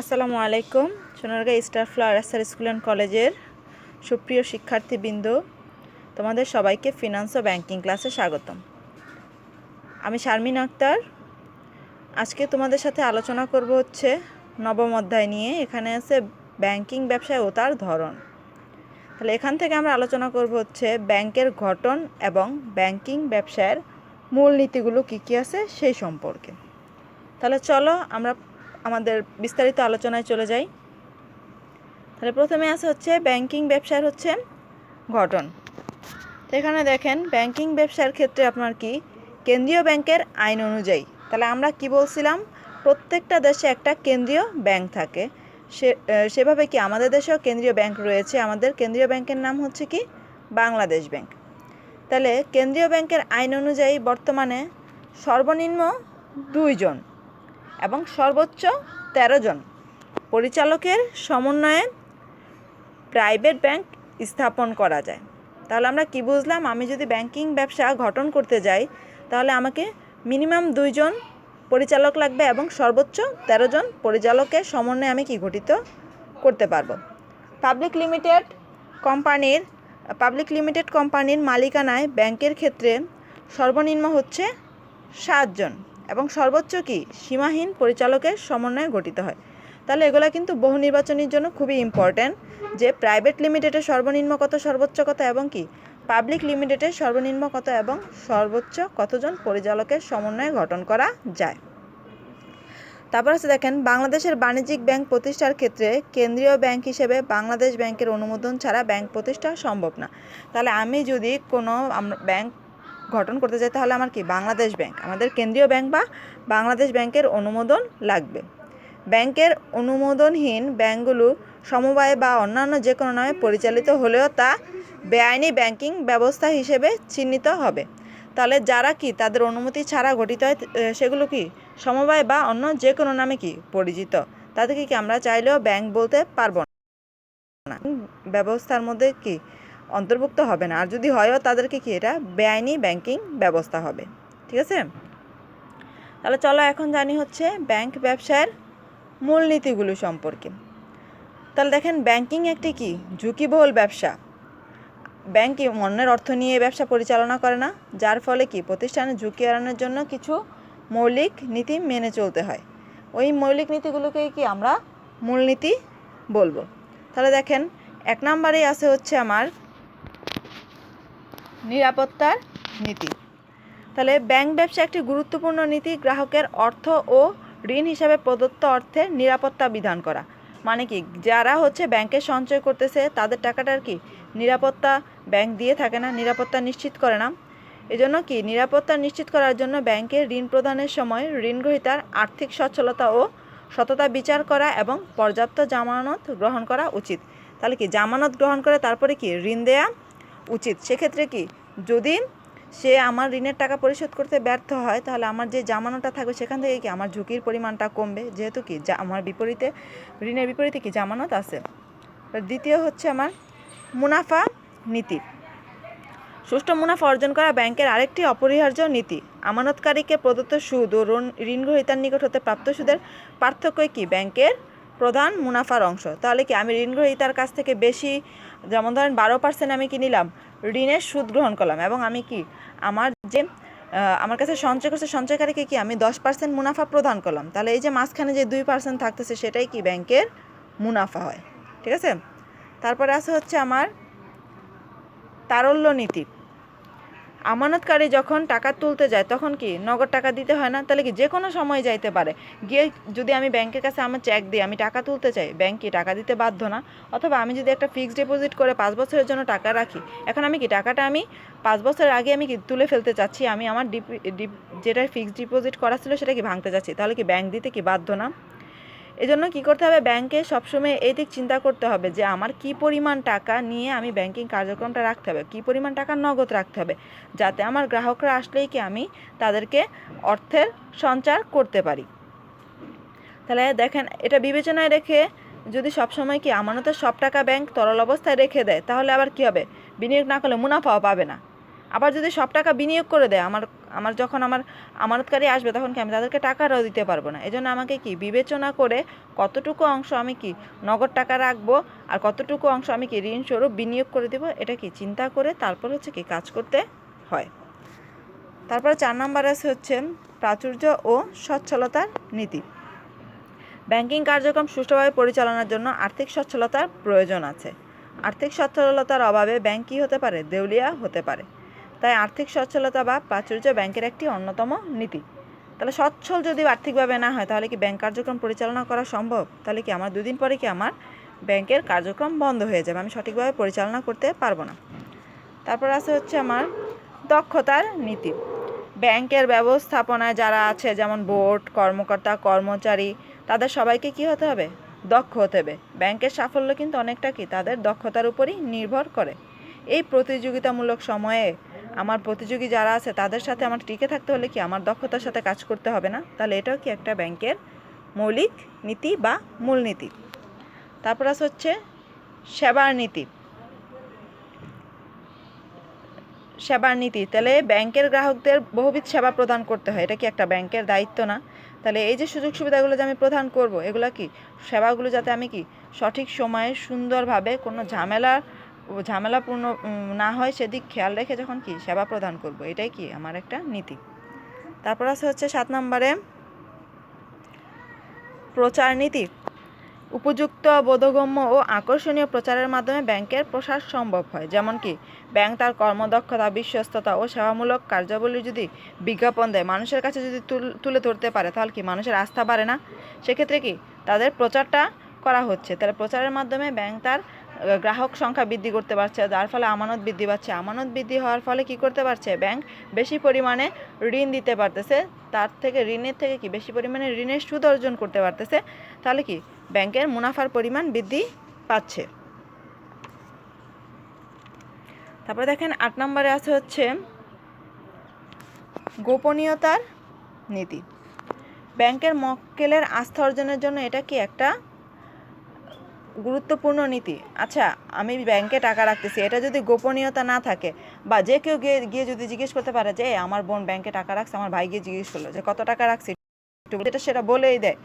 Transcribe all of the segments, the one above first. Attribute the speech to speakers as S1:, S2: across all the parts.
S1: আসসালামু আলাইকুম, Sonargaon star flower SR school and কলেজের সুপ্রিয় শিক্ষার্থীবৃন্দ, তোমাদের সবাইকে ফিনান্স ও ব্যাংকিং ক্লাসে স্বাগতম। আমি শারমিন আক্তার। আজকে তোমাদের সাথে আলোচনা করব হচ্ছে নবম অধ্যায় নিয়ে। এখানে আছে ব্যাংকিং ব্যবসায় ও তার ধরন। তাহলে এখান থেকে আমরা আলোচনা করব হচ্ছে ব্যাংকের গঠন এবং ব্যাংকিং ব্যবসায়ের মূল নীতিগুলো কী কী আছে সেই সম্পর্কে। তাহলে চলো আমরা আমাদের বিস্তারিত আলোচনায় চলে যাই। তাহলে প্রথমে আছে হচ্ছে ব্যাংকিং ব্যবসার হচ্ছে গঠন। এখানে দেখেন, ব্যাংকিং ব্যবসার ক্ষেত্রে আপনার কি? কেন্দ্রীয় ব্যাংকের আইন অনুযায়ী। তাহলে আমরা কি বলছিলাম? প্রত্যেকটা দেশে একটা কেন্দ্রীয় ব্যাংক থাকে। সে সেভাবে কি আমাদের দেশেও কেন্দ্রীয় ব্যাংক রয়েছে? আমাদের কেন্দ্রীয় ব্যাংকের নাম হচ্ছে কি? বাংলাদেশ ব্যাংক। তাহলে কেন্দ্রীয় ব্যাংকের আইন অনুযায়ী বর্তমানে সর্বনিম্ন দুইজন এবং সর্বোচ্চ তেরো জন। পরিচালকের সমন্বয়ে প্রাইভেট ব্যাংক স্থাপন করা যায়। তাহলে আমরা কি বুঝলাম? আমি যদি ব্যাংকিং ব্যবসা গঠন করতে যাই, তাহলে আমাকে মিনিমাম দুইজন পরিচালক লাগবে এবং সর্বোচ্চ তেরো জন পরিচালকের সমন্বয়ে আমি কি গঠিত করতে পারব? পাবলিক লিমিটেড কোম্পানির, পাবলিক লিমিটেড কোম্পানির মালিকানায় ব্যাংকের ক্ষেত্রে সর্বনিম্ন হচ্ছে সাতজন এবং সর্বোচ্চ কি? সীমাহীন পরিচালকের সমন্বয়ে গঠিত হয়। তাহলে এগুলো কিন্তু বহু নির্বাচনের জন্য খুবই ইম্পর্ট্যান্ট যে প্রাইভেট লিমিটেডের সর্বনিম্ন কত, সর্বোচ্চ কত এবং কি? পাবলিক লিমিটেডের সর্বনিম্ন কত এবং সর্বোচ্চ কতজন পরিচালকের সমন্বয়ে গঠন করা যায়। তারপর আছে দেখেন, বাংলাদেশের বাণিজ্যিক ব্যাংক প্রতিষ্ঠার ক্ষেত্রে কেন্দ্রীয় ব্যাংক হিসেবে বাংলাদেশ ব্যাংকের অনুমোদন ছাড়া ব্যাংক প্রতিষ্ঠা সম্ভব না। তাহলে আমি যদি কোনো ব্যাংক গঠন করতে চাই, তাহলে আমার কি? বাংলাদেশ ব্যাংক। আমাদের কেন্দ্রীয় ব্যাংক বা বাংলাদেশ ব্যাংকের অনুমোদন লাগবে। ব্যাংকের অনুমোদনহীন ব্যাংকগুলো সমবায় বা অন্যান্য যে কোনো নামে পরিচালিত হলেও তা বেআইনি ব্যাংকিং ব্যবস্থা হিসেবে চিহ্নিত হবে। তাহলে যারা কি? তাদের অনুমতি ছাড়া গঠিত হয় সেগুলো কি? সমবায় বা অন্য যে কোনো নামে কি? পরিচিত। তাদেরকে কি আমরা চাইলেও ব্যাংক বলতে পারব না। ব্যবস্থার মধ্যে কি? অন্তর্ভুক্ত হবে না। আর যদি হয়ও, তাদেরকে কি এটা বেআইনি ব্যাংকিং ব্যবস্থা হবে। ঠিক আছে? তাহলে চলো এখন জানি হচ্ছে ব্যাংক ব্যবসায়ের মূলনীতিগুলো সম্পর্কে। তাহলে দেখেন, ব্যাংকিং একটি কি? ঝুঁকিবহুল ব্যবসা। ব্যাংক অন্যের অর্থ নিয়ে ব্যবসা পরিচালনা করে না, যার ফলে কি? প্রতিষ্ঠানের ঝুঁকি এড়ানোর জন্য কিছু মৌলিক নীতি মেনে চলতে হয়। ওই মৌলিক নীতিগুলোকেই কি আমরা মূলনীতি বলব? তাহলে দেখেন, এক নম্বরেই আছে হচ্ছে আমার নিরাপত্তার নীতি। তাহলে ব্যাংক ব্যবসা একটি গুরুত্বপূর্ণ নীতি, গ্রাহকের অর্থ ও ঋণ হিসাবে প্রদত্ত অর্থের নিরাপত্তা বিধান করা। মানে কি? যারা হচ্ছে ব্যাংকে সঞ্চয় করতেছে, তাদের টাকাটার কি নিরাপত্তা ব্যাংক দিয়ে থাকে না, নিরাপত্তা নিশ্চিত করে না। এজন্য কি? নিরাপত্তা নিশ্চিত করার জন্য ব্যাংকের ঋণ প্রদানের সময় ঋণ গ্রহীতার আর্থিক সচ্ছলতা ও সততা বিচার করা এবং পর্যাপ্ত জামানত গ্রহণ করা উচিত। তাহলে কি? জামানত গ্রহণ করে তারপরে কি? ঋণ দেয়া উচিত। সেক্ষেত্রে কি? যদি সে আমার ঋণের টাকা পরিশোধ করতে ব্যর্থ হয়, তাহলে আমার যে জামানতটা থাকবে সেখান থেকে কি আমার ঝুঁকির পরিমাণটা কমবে? যেহেতু কি যা আমার বিপরীতে, ঋণের বিপরীতে কি জামানত আছে? দ্বিতীয় হচ্ছে আমার মুনাফা নীতি। সুষ্ঠু মুনাফা অর্জন করা ব্যাংকের আরেকটি অপরিহার্য নীতি। আমানতকারীকে প্রদত্ত সুদ ও ঋণ গ্রহীতার নিকট হতে প্রাপ্ত সুদের পার্থক্যই কি? ব্যাংকের প্রধান মুনাফার অংশ। তাহলে কি আমি ঋণ গ্রহীতার কাছ থেকে বেশি, যেমন ধরেন বারো পার্সেন্ট আমি কি নিলাম? ঋণের সুদ গ্রহণ করলাম এবং আমি কি আমার যে আমার কাছে সঞ্চয় করছে, সঞ্চয়কারীকে কি আমি দশ পার্সেন্ট মুনাফা প্রদান করলাম? তাহলে এই যে মাঝখানে যে দুই পার্সেন্ট থাকতেছে, সেটাই কি ব্যাংকের মুনাফা হয়? ঠিক আছে? তারপরে আছে হচ্ছে আমার তারল্য নীতি। আমানতকারী যখন টাকা তুলতে যায়, তখন কি নগদ টাকা দিতে হয় না? তাহলে কি যে কোনো সময় যাইতে পারে। গিয়ে যদি আমি ব্যাংকের কাছে আমার চেক দিই, আমি টাকা তুলতে চাই, ব্যাংক কি টাকা দিতে বাধ্য না? অথবা আমি যদি একটা ফিক্সড ডিপোজিট করে পাঁচ বছরের জন্য টাকা রাখি, এখন আমি কি টাকাটা আমি পাঁচ বছর আগে আমি কি তুলে ফেলতে চাচ্ছি? আমি আমার ডিপ ডিপ- যেটা ফিক্সড ডিপোজিট করা ছিল সেটা কি ভাঙতে চাচ্ছি? তাহলে কি ব্যাংক দিতে কি বাধ্য না? এজন্য কি করতে হবে? ব্যাংকে সবসময় এই দিক চিন্তা করতে হবে যে, আমার কি পরিমাণ টাকা নিয়ে আমি ব্যাংকিং কার্যক্রমটা রাখতে হবে? কি পরিমাণ টাকা নগদ রাখতে হবে? যাতে আমার গ্রাহকরা আসলেই কি আমি তাদেরকে অর্থের সঞ্চার করতে পারি। তাহলে দেখেন, এটা বিবেচনায় রেখে যদি সবসময় কি আমানতের সব টাকা ব্যাংক তরল অবস্থায় রেখে দেয়, তাহলে আবার কি হবে? বিনিয়োগ না করলে মুনাফাও পাবে না। আবার যদি সব টাকা বিনিয়োগ করে দেয়, আমার আমার যখন আমার আমানতকারী আসবে, তখন কি আমি তাদেরকে টাকাটাও দিতে পারব না? এজন্য আমাকে কি বিবেচনা করে কতটুকু অংশ আমি কি নগদ টাকা রাখব আর কতটুকু অংশ আমি কি ঋণ স্বরূপ বিনিয়োগ করে দেবো, এটা কি চিন্তা করে তারপর হচ্ছে কি কাজ করতে হয়। তারপরে চার নাম্বার আছে হচ্ছে প্রাচুর্য ও সচ্ছলতার নীতি। ব্যাংকিং কার্যক্রম সুষ্ঠুভাবে পরিচালনার জন্য আর্থিক সচ্ছলতার প্রয়োজন আছে। আর্থিক সচ্ছলতার অভাবে ব্যাংক কী হতে পারে? দেউলিয়া হতে পারে। তাই আর্থিক সচ্ছলতা বা প্রাচুর্য ব্যাংকের একটি অন্যতম নীতি। তাহলে সচ্ছল যদি আর্থিকভাবে না হয়, তাহলে কি ব্যাংক কার্যক্রম পরিচালনা করা সম্ভব? তাহলে কি আমার দুদিন পরে কি আমার ব্যাংকের কার্যক্রম বন্ধ হয়ে যাবে? আমি সঠিকভাবে পরিচালনা করতে পারব না। তারপর আছে হচ্ছে আমার দক্ষতার নীতি। ব্যাংকের ব্যবস্থাপনায় যারা আছে, যেমন বোর্ড, কর্মকর্তা, কর্মচারী, তাদের সবাইকে কি হতে হবে? দক্ষ হতে হবে। ব্যাংকের সাফল্য কিন্তু অনেকটা কি? তাদের দক্ষতার উপরই নির্ভর করে। এই প্রতিযোগিতামূলক সময়ে আমার প্রতিযোগী যারা আছে, তাদের সাথে আমার টিকে থাকতে হলে কি আমার দক্ষতার সাথে কাজ করতে হবে না? তাহলে এটাও কি একটা ব্যাংকের মৌলিক নীতি বা মূলনীতি? তারপর আছে হচ্ছে সেবার নীতি। সেবার নীতি। তাহলে ব্যাংকের গ্রাহকদের বহুবিধ সেবা প্রদান করতে হয়। এটা কি একটা ব্যাংকের দায়িত্ব না? তাহলে এই যে সুযোগ সুবিধাগুলো যে আমি প্রদান করব, এগুলো কি? সেবাগুলো যাতে আমি কি সঠিক সময়ে সুন্দরভাবে কোনো ঝামেলা ঝামেলাপূর্ণ না হয় সেদিক খেয়াল রেখে যখন কি সেবা প্রদান করব, এটাই কি আমার একটা নীতি। তারপর আছে হচ্ছে সাত নম্বরে, প্রচার নীতি। উপযুক্ত বোধগম্য ও আকর্ষণীয় প্রচারের মাধ্যমে ব্যাংকের প্রসার সম্ভব হয়। যেমন কি, ব্যাংক তার কর্মদক্ষতা, বিশ্বস্ততা ও সেবামূলক কার্যাবলী যদি বিজ্ঞাপন দেয়, মানুষের কাছে যদি তুলে ধরতে পারে, তাহলে কি মানুষের আস্থা বাড়ে না? সেক্ষেত্রে কি, তাদের প্রচারটা করা হচ্ছে। তাহলে প্রচারের মাধ্যমে ব্যাংক তার গ্রাহক সংখ্যা বৃদ্ধি করতে পারছে, যার ফলে আমানত বৃদ্ধি পাচ্ছে। আমানত বৃদ্ধি হওয়ার ফলে কি করতে পারছে? ব্যাংক বেশি পরিমাণে ঋণ দিতে পারতেছে, তার থেকে, ঋণের থেকে কি বেশি পরিমাণে ঋণের সুদ অর্জন করতে পারতেছে? তাহলে কি ব্যাংকের মুনাফার পরিমাণ বৃদ্ধি পাচ্ছে? তারপরে দেখেন, আট নম্বরে আছে হচ্ছে গোপনীয়তার নীতি। ব্যাংকের মক্কেলের আস্থা অর্জনের জন্য এটা কি একটা গুরুত্বপূর্ণ নীতি। আচ্ছা আমি ব্যাংকে টাকা রাখতেছি এটা যদি গোপনীয়তা না থাকে বা যে কেউ গিয়ে গিয়ে যদি জিজ্ঞেস করতে পারে যে "এই, আমার বোন ব্যাংকে টাকা রাখছে আমার ভাই গিয়ে জিজ্ঞেস করল যে কত টাকা রাখছি? এটা সেটা বলেই দেয়।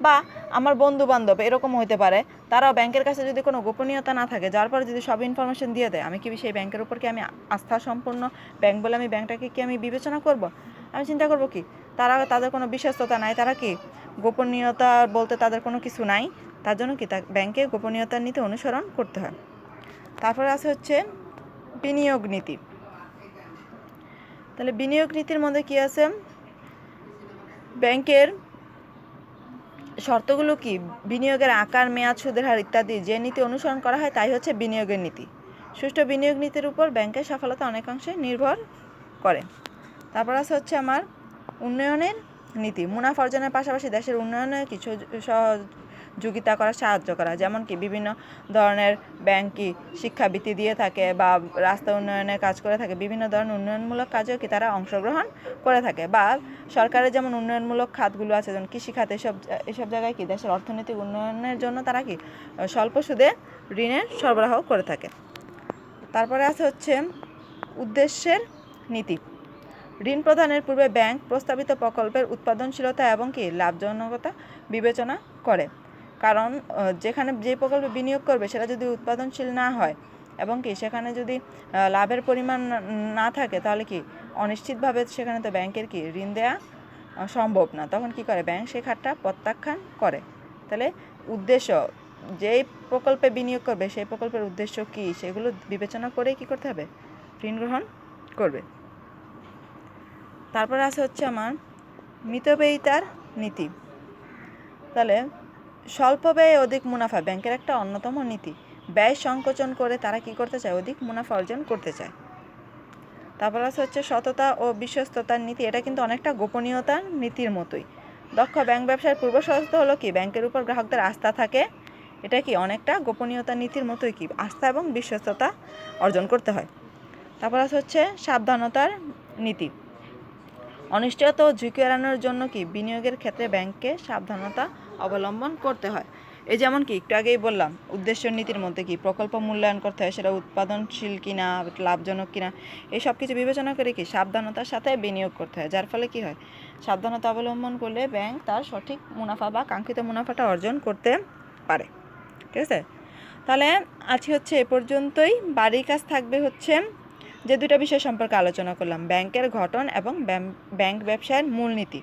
S1: বা আমার বন্ধু বান্ধব এরকম হইতে পারে তারাও ব্যাংকের কাছে যদি কোনো গোপনীয়তা না থাকে যার পরে যদি সব ইনফরমেশন দিয়ে দেয় আমি কি সেই ব্যাংকের উপর কি আমি আস্থা সম্পূর্ণ ব্যাংক বলে আমি ব্যাংকটাকে কি আমি বিবেচনা করব? আমি চিন্তা করব কি তারা তাদের কোনো বিশ্বস্ততা নাই। তারা কি গোপনীয়তা বলতে তাদের কোনো কিছু নাই? তার জন্য কি তা ব্যাংকে গোপনীয়তার নীতি অনুসরণ করতে হয়? তারপরে আছে হচ্ছে বিনিয়োগ নীতি। তাহলে বিনিয়োগ নীতির মধ্যে কি আছে? ব্যাংকের শর্তগুলো কি? বিনিয়োগের আকার, মেয়াদ, সুদের হার ইত্যাদি যে নীতি অনুসরণ করা হয় তাই হচ্ছে বিনিয়োগের নীতি। সুষ্ঠু বিনিয়োগ নীতির উপর ব্যাংকের সফলতা অনেকাংশে নির্ভর করে। তারপর আছে হচ্ছে আমার উন্নয়নের নীতি। মুনাফা অর্জনের পাশাপাশি দেশের উন্নয়নে কিছু সহযোগিতা করা সাহায্য করা যেমন কি বিভিন্ন ধরনের ব্যাংক শিক্ষাবৃত্তি দিয়ে থাকে বা রাস্তা উন্নয়নের কাজ করে থাকে, বিভিন্ন ধরনের উন্নয়নমূলক কাজেও কি তারা অংশগ্রহণ করে থাকে। বা সরকারের যেমন উন্নয়নমূলক খাতগুলো আছে, যেমন কৃষি খাত, এসব এসব জায়গায় কি দেশের অর্থনৈতিক উন্নয়নের জন্য তারা কি স্বল্প সুদে ঋণের সরবরাহ করে থাকে? তারপরে আছে হচ্ছে উদ্দেশ্যের নীতি। ঋণ প্রদানের পূর্বে ব্যাংক প্রস্তাবিত প্রকল্পের উৎপাদনশীলতা এবং কি লাভজনকতা বিবেচনা করে। কারণ যেখানে যে প্রকল্পে বিনিয়োগ করবে সেটা যদি উৎপাদনশীল না হয় এবং কি সেখানে যদি লাভের পরিমাণ না- থাকে তাহলে কি অনিশ্চিতভাবে সেখানে তো ব্যাংকের কি ঋণ আহ, সম্ভব না। তখন কি করে? ব্যাংক সেই খাতটা প্রত্যাখ্যান করে। তাহলে উদ্দেশ্য যেই প্রকল্পে বিনিয়োগ করবে সেই প্রকল্পের উদ্দেশ্য কী? সেগুলো বিবেচনা করে কি করতে হবে? ঋণ গ্রহণ করবে। তারপরে আছে হচ্ছে আমার মিতব্যয়িতার নীতি। তাহলে স্বল্প ব্যয়ে অধিক মুনাফা ব্যাংকের একটা অন্যতম নীতি। ব্যয় সংকোচন করে তারা কি করতে চায়? অধিক মুনাফা অর্জন করতে চায়। তারপর আছে হচ্ছে সততা ও বিশ্বস্ততার নীতি। এটা কিন্তু অনেকটা গোপনীয়তার নীতির মতোই। দক্ষ ব্যাংক ব্যবসার পূর্ব শর্ত হলো কি? ব্যাংকের উপর গ্রাহকদের আস্থা থাকে। এটা কি অনেকটা গোপনীয়তা নীতির মতোই কি? আস্থা এবং বিশ্বস্ততা অর্জন করতে হয়। তারপর আছে হচ্ছে সাবধানতার নীতি। অনিশ্চয়তা ও ঝুঁকি এড়ানোর জন্য কি বিনিয়োগের ক্ষেত্রে ব্যাংককে সাবধানতা অবলম্বন করতে হয়? এই যেমন কি, একটু আগেই বললাম, উদ্দেশ্য নীতির মধ্যে কি প্রকল্প মূল্যায়ন করতে হয়, সেটা উৎপাদনশীল কিনা, লাভজনক কিনা, এই সব কিছু বিবেচনা করে কি সাবধানতার সাথে বিনিয়োগ করতে হয়? যার ফলে কি হয়? সাবধানতা অবলম্বন করলে ব্যাংক তার সঠিক মুনাফা বা কাঙ্ক্ষিত মুনাফাটা অর্জন করতে পারে। ঠিক আছে? তাহলে আজকে হচ্ছে এ পর্যন্তই। বাড়ির কাজ থাকবে হচ্ছে যে দুটা বিষয় সম্পর্কে আলোচনা করলাম, ব্যাংকের গঠন এবং ব্যাংক ব্যবসায়ের মূলনীতি।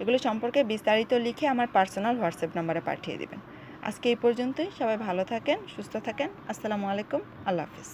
S1: এগুলো সম্পর্কে বিস্তারিত লিখে আমার পার্সোনাল হোয়াটসঅ্যাপ নম্বরে পাঠিয়ে দেবেন। আজকে এই পর্যন্তই, সবাই ভালো থাকেন, সুস্থ থাকেন, আসসালামু আলাইকুম, আল্লাহ হাফিজ।